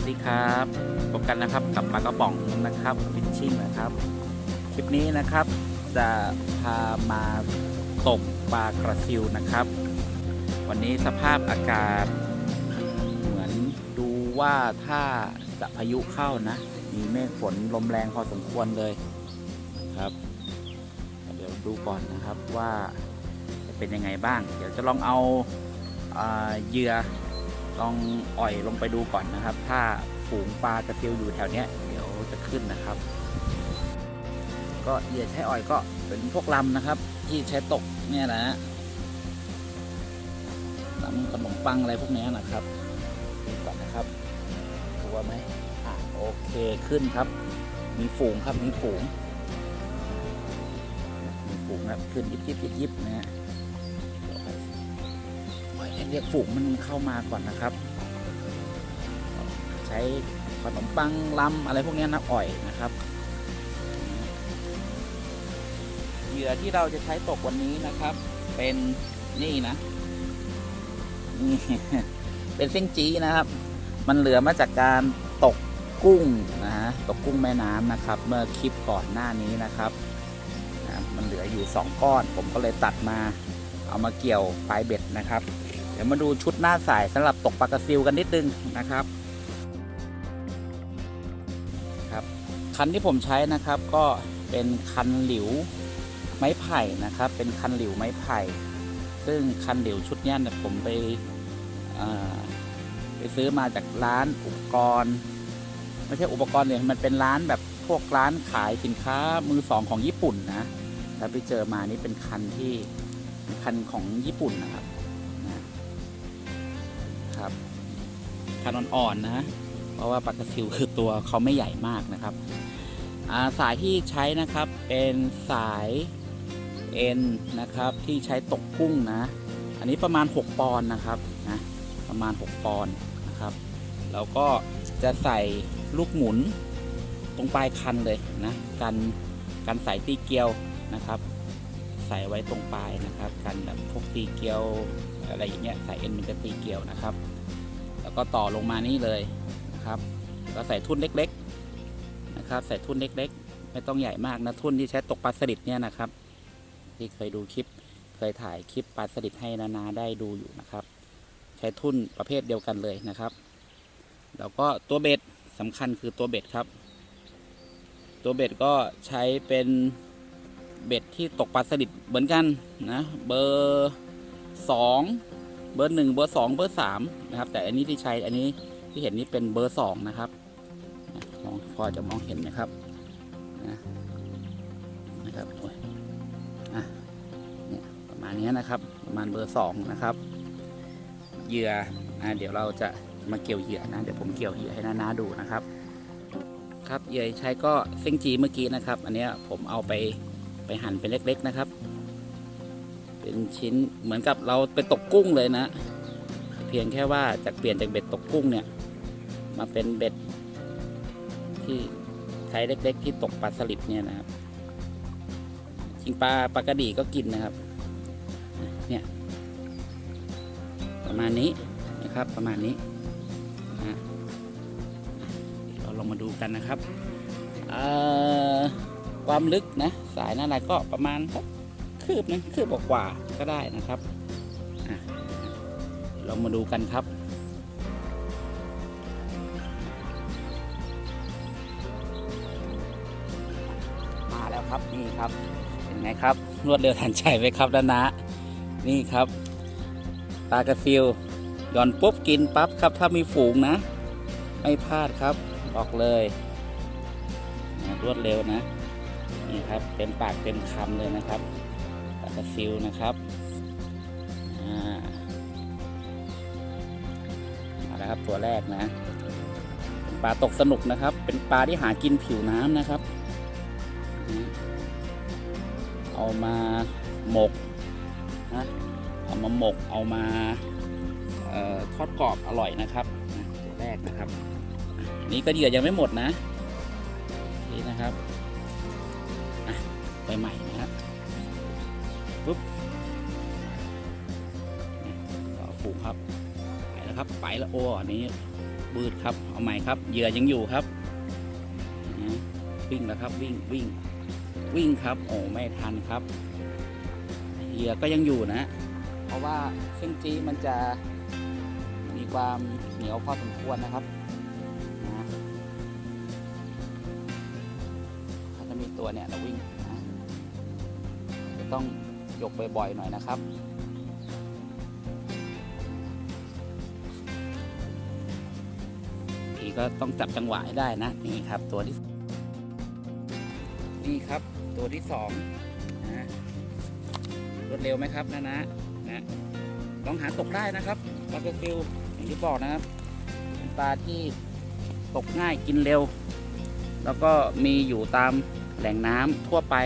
ัสวัสดีครับพบกันนะครับกับปลากระป๋องนะครับฟิชชิ่งนะครับคลิปนี้นะครับ จะพามาตกปลากระซิวนะครับ วันนี้สภาพอากาศ เหมือนดูว่าถ้าจะพายุเข้านะ มีเมฆฝนลมแรงพอสมควรเลยครับ เดี๋ยวดูก่อนนะครับว่าจะเป็นยังไงบ้าง เดี๋ยวจะลองเอาอ่าเหยื่อ ลองอ่อยลงไปดูก่อนนะครับ ถ้าฝูงปลากระเทียวอยู่แถวเนี้ยเดี๋ยวจะขึ้นนะครับ ก็เหยื่อใช้อ่อยก็เป็นพวกลำนะครับ ที่ใช้ตกเนี่ยนะฮะลำขนมปังอะไรพวกนี้นะครับดูก่อนนะครับตัวไหมอะโอเคขึ้นครับ มีฝูงครับมีฝูง มีฝูงครับขึ้นยิบยิบยิบยิบนะฮะ เรียกฝูงมันเข้ามาก่อนนะครับ ใช้ขนมปังลำอะไรพวกนี้นะอ่อยนะครับเหยื่อที่เราจะใช้ตกวันนี้นะครับ เป็นนี่นะนี่เป็นเส้นจีนะครับ มันเหลือมาจากการตกกุ้งนะฮะตกกุ้งแม่น้ำนะครับ เมื่อคลิปก่อนหน้านี้นะครับมันเหลืออยู่ 2 ก้อน ผมก็เลยตัดมาเอามาเกี่ยวปลายเบ็ดนะครับ ดี๋ยวมาดูชุดหน้าสายสำหรับตกปลากระซิวกันนิดนึงนะครับครับคันที่ผมใช้นะครับก็เป็นคันหลิวไม้ไผ่นะครับ เป็นคันหลิวไม้ไผ่ ซึ่งคันหลิวชุดนี้เนี่ยผมไปไปซื้อมาจากร้านอุปกรณ์ไม่ใช่อุปกรณ์เนี่ยมันเป็นร้านแบบพวกร้านขายสินค้ามือสองของญี่ปุ่นนะแล้วไปเจอมานี่เป็นคันที่คันของญี่ปุ่นนะครับ นะครับคันอ่อนๆนะเพราะว่าปลากระซิวคือตัวเขาไม่ใหญ่มากนะครับาสายที่ใช้นะครับเป็นสายเอ็นนะครับที่ใช้ตกกุ้งนะ อันนี้ประมาณ 6 ปอนด์นะครับนะประมาณ 6 ปอนด์นะครับแล้วก็จะใส่ลูกหมุนตรงปลายคันเลยนะกันกันสายตีเกลียวนะครับ ใส่ไว้ตรงปลายนะครับ กันแบบพวกตีเกลียว อะไรอย่างเงี้ยสายเอ็นมันจะตีเกลียวนะครับ แล้วก็ต่อลงมานี่เลยนะครับก็ใส่ทุ่นเล็กๆนะครับ ใส่ทุ่นเล็กๆ ไม่ต้องใหญ่มากนะทุ่นที่ใช้ตกปลาสลิดเนี่ยนะครับ ที่เคยดูคลิปเคยถ่ายคลิปปลาสลิดให้นานาได้ดูอยู่นะครับ ใช้ทุ่นประเภทเดียวกันเลยนะครับแล้วก็ตัวเบ็ดสำคัญคือตัวเบ็ดครับ ตัวเบ็ดก็ใช้เป็นเบ็ดที่ตกปลาสลิดเหมือนกันนะ เบอร์ สองเบอร์หนึ่งเบอร์สองเบอร์สามนะครับ แต่อันนี้ที่ใช้อันนี้ที่เห็นนี่เป็นเบอร์สองนะครับมองพอจะมองเห็นนะครับนะนะครับโอ้ยอะเนี่ยประมาณนี้นะครับประมาณเบอร์สองนะครับเหยื่อนะเดี๋ยวเราจะมาเกี่ยวเหยื่อนะเดี๋ยวผมเกี่ยวเหยื่อให้น้านาดูนะครับ ครับเหยื่อใช้ก็เส้นจีเมื่อกี้นะครับ อันนี้ผมเอาไปไปหั่นเป็นเล็ก ๆ นะครับ เป็นชิ้นเหมือนกับเราไปตกกุ้งเลยนะ เพียงแค่ว่าจากเปลี่ยนจากเบ็ดตกกุ้งเนี่ย มาเป็นเบ็ดที่ใช้เล็ก ๆ ที่ตกปลาสลิดเนี่ยนะครับจริงปลาปลากระดีก็กินนะครับ เนี่ยประมาณนี้นะครับประมาณนี้นะเราลองมาดูกันนะครับความลึกนะ สายหน้าลายก็ประมาณสัก คืบนึงคืบกว่าก็ได้นะครับอะเรามาดูกันครับมาแล้วครับนี่ครับเห็นไหมครับรวดเร็วทันใจไหมครับด้านหนะนี่ครับปลากระซิวหย่อนปุ๊บกินปั๊บครับ ถ้ามีฝูงนะ ไม่พลาดครับบอกเลยรวดเร็วนะนี่ครับเต็มปากเต็มคำเลยนะครับากระซิวนะครับอ่าเอาละครับตัวแรกนะเป็นปลาตกสนุกนะครับ เป็นปลาที่หากินผิวน้ำนะครับ เอามาหมกนะเอามาหมกเอามาออทอดกรอบอร่อยนะครับตัวแรกนะครับอันนี้ก็เหยื่อยังไม่หมดนะนี่นะครับไปใหม่ ไปแล้วครับไปแล้วโอ้อันนี้บืดครับเอาใหม่ครับเหยื่อยังอยู่ครับวิ่งแล้วครับวิ่งวิ่งวิ่งครับโอ้ไม่ทันครับเหยื่อก็ยังอยู่นะ เพราะว่าเส้นจีมันจะมีความเหนียวพอสมควรนะครับนะถ้าจะมีตัวเนี่ยเราวิ่งนะจะต้องยกบ่อยๆหน่อยนะครับ ก็ต้องจับจังหวะให้ได้นะนี่ครับตัวที่นี่ครับตัวที่สองนะรวดเร็วไหมครับนะนะนะลองหาตกได้นะครับปลากระฟิวอย่างที่บอกนะครับเป็นปลาที่ตกง่ายกินเร็ว แล้วก็มีอยู่ตามแหล่งน้ำทั่วไป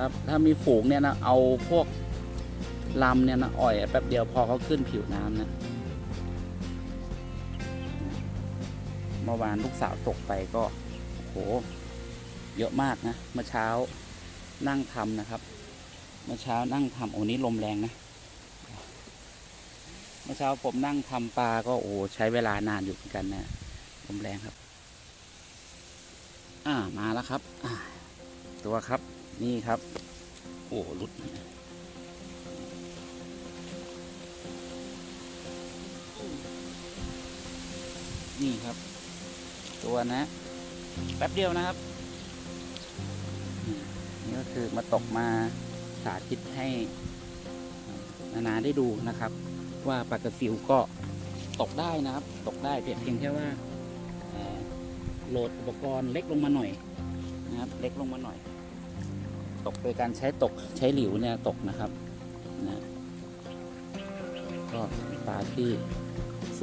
ครับถ้ามีฝูงเนี่ยนะเอาพวกลำเนี่ยนะอ่อยแป๊บเดียวพอเขาขึ้นผิวน้ำนะ มื่อวานลูกสาวตกไปก็โหเยอะมากนะเมื่อเช้านั่งทำนะครับ เมื่อเช้านั่งทำโอ้นี้ลมแรงนะเมื่อเช้าผมนั่งทำปลาก็โอ้ใช้เวลานานอยู่เหมือนกันนะลมแรงครับ อ่ามาแล้วครับ อ่า ตัวครับนี่ครับ โอ้หลุดนี่ครับ ตัวนะ แป๊บเดียวนะครับอืมนี่ก็คือมาตกมาสาธิตให้นานาได้ดูนะครับ ว่าปลากระซิวก็ตกได้นะครับ ตกได้เพียงเพียงแค่ว่าเอ่อโหลดอุปกรณ์เล็กลงมาหน่อยนะครับ เล็กลงมาหน่อย ตกโดยการใช้ตกใช้หลิวเนี่ยตกนะครับนะก็ปลาที่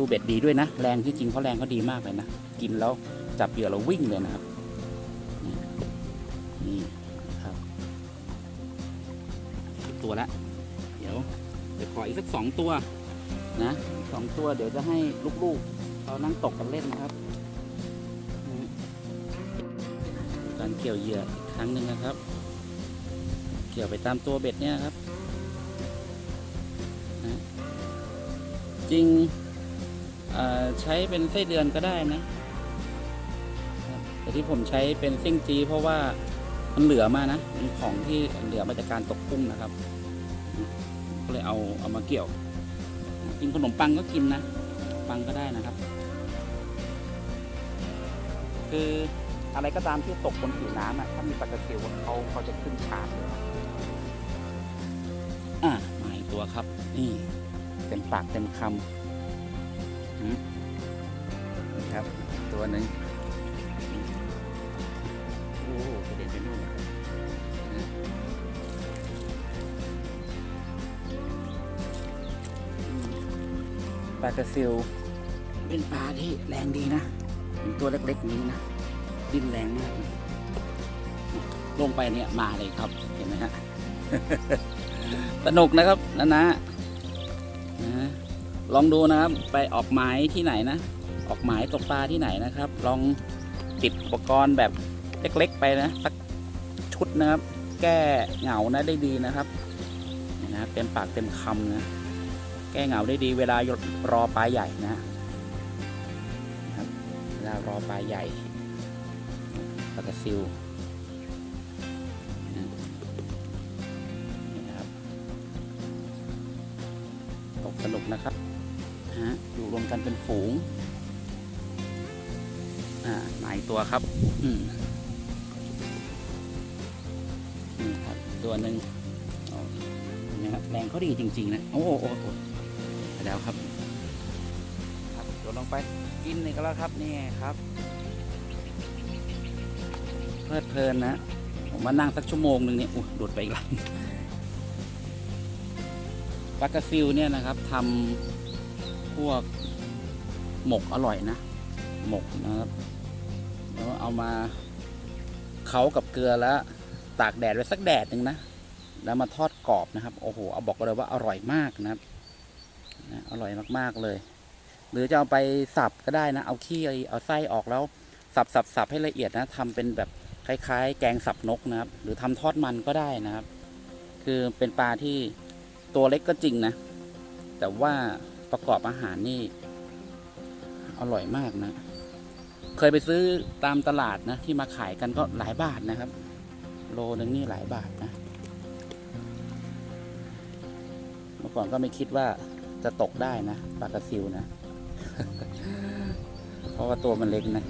สู้เบ็ดดีด้วยนะ แรงที่จริงเขาแรงเขาดีมากเลยนะ กินแล้วจับเหยื่อเราวิ่งเลยนะครับ นี่ครับตัวละ เดี๋ยวเดี๋ยวขออีกสักสองตัวนะสองตัวเดี๋ยวจะให้ลูกๆเขานั่งตกกันเล่นนะครับการเกี่ยวเหยื่ออีกครั้งหนึ่งนะครับ เกี่ยวไปตามตัวเบ็ดเนี่ยครับนะจริง ใช้เป็นไส้เดือนก็ได้นะแต่ที่ผมใช้เป็นเส้งจี เพราะว่ามันเหลือมานะเป็นของที่เหลือมาจากการตกกุ้งนะครับ ก็เลยเอาเอามาเกี่ยว กินขนมปังก็กินนะ ปังก็ได้นะครับ คืออะไรก็ตามที่ตกบนผิวน้ำอะถ้ามีปลากระเทียวเขาเขาจะขึ้นชาร์จเลยอะมาอีกตัวครับ นี่ เต็มปากเต็มคำ ครับ ตัวหนึ่งโอ้โหกระเด็นไปนู่นเลยปลากระซิวเป็นปลาที่แรงดีนะเป็นตัวเล็กๆนี้นะ ดิ้นแรงมากลงไปเนี่ยมาเลยครับ เห็นไหมฮะ สนุกนะครับนะนะนะ ลองดูนะครับ ไปออกหมายที่ไหนนะ ออกหมายตกปลาที่ไหนนะครับ ลองติดอุปกรณ์แบบเล็ก ๆ ไปนะสักชุดนะครับ แก้เหงานะได้ดีนะครับนะเต็มปากเต็มคำนะแก้เหงาได้ดี เวลารอปลาใหญ่นะนะครับเวลารอปลาใหญ่ปลากระซิวนะครับตกสนุกนะครับ ฮะอยู่รวมกันเป็นฝูง อ่ามาอีกตัวครับ อืมนี่ครับ ตัวหนึ่งนี่ครับแรงเขาดีจริง ๆ นะ โอ้โหโอ้โหแล้วครับ ครับโดดลงไป กินนี่ก็แล้วครับ นี่ครับ เพลิดเพลินนะ ผมมานั่งสักชั่วโมงหนึ่งเนี่ยอุ้ยโดดไปอีกแล้วปลากระซิวเนี่ยนะครับทำ พวกหมกอร่อยนะ หมกนะครับแล้วเอามาเค้ากับเกลือแล้ว ตากแดดไว้สักแดดหนึ่งนะ แล้วมาทอดกรอบนะครับ โอ้โห เอาบอกเลยว่าอร่อยมากนะครับนะอร่อยมากๆเลย หรือจะเอาไปสับก็ได้นะ เอาขี้เอาไส้ออกแล้ว สับสับสับให้ละเอียดนะทำเป็นแบบคล้าย ๆ แกงสับนกนะครับ หรือทำทอดมันก็ได้นะครับ คือเป็นปลาที่ตัวเล็กก็จริงนะ แต่ว่า ประกอบอาหารนี่ อร่อยมากนะ เคยไปซื้อตามตลาดนะ ที่มาขายกันก็หลายบาทนะครับ โลนึงนี่หลายบาทนะ เมื่อก่อนก็ไม่คิดว่าจะตกได้นะปลากระซิวนะ เพราะว่าตัวมันเล็กนะ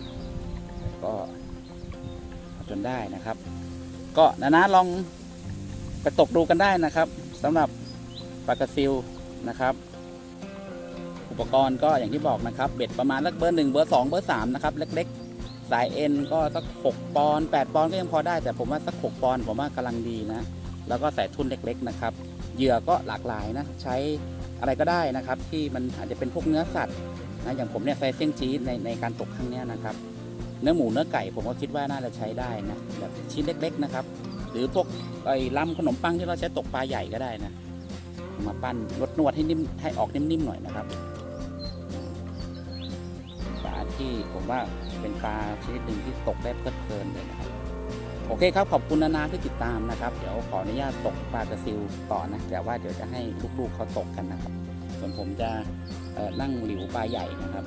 ก็จนได้นะครับ ก็นะนะลองไปตกดูกันได้นะครับสำหรับปลากระซิวนะครับ ปกรณ์ก็อย่างที่บอกนะครับ เบ็ดประมาณสักเบอร์หนึ่งเบอร์สองเบอร์สามนะครับ เล็กๆ สายเอ็นก็สักหกปอนด์แปดปอนด์ก็ยังพอได้ แต่ผมว่าสักหกปอนด์ผมว่ากำลังดีนะ แล้วก็ใส่ทุนเล็ก ๆ นะครับ เหยื่อก็หลากหลายนะ ใช้อะไรก็ได้นะครับ ที่มันอาจจะเป็นพวกเนื้อสัตว์นะอย่างผมเนี่ยใส่เส้นจี๊ในในการตกครั้งนี้นะครับ เนื้อหมูเนื้อไก่ผมก็คิดว่าน่าจะใช้ได้นะแบบชิ้นเล็ก ๆ นะครับ หรือพวกไอ้ลำขนมปังที่เราใช้ตกปลาใหญ่ก็ได้นะมาปั้นนวดนวดให้นิ่มให้ออกนิ่มๆหน่อยนะครับ ที่ผมว่าเป็นปลาชนิดหนึ่งที่ตกได้เพลิดเพลินเลยนะครับ โอเคครับขอบคุณนานาที่ติดตามนะครับ เดี๋ยวขออนุญาตตกปลากระซิวต่อนะแต่ว่าเดี๋ยวจะให้ลูกๆเขาตกกันนะครับ ส่วนผมจะนั่งหลิวปลาใหญ่นะครับ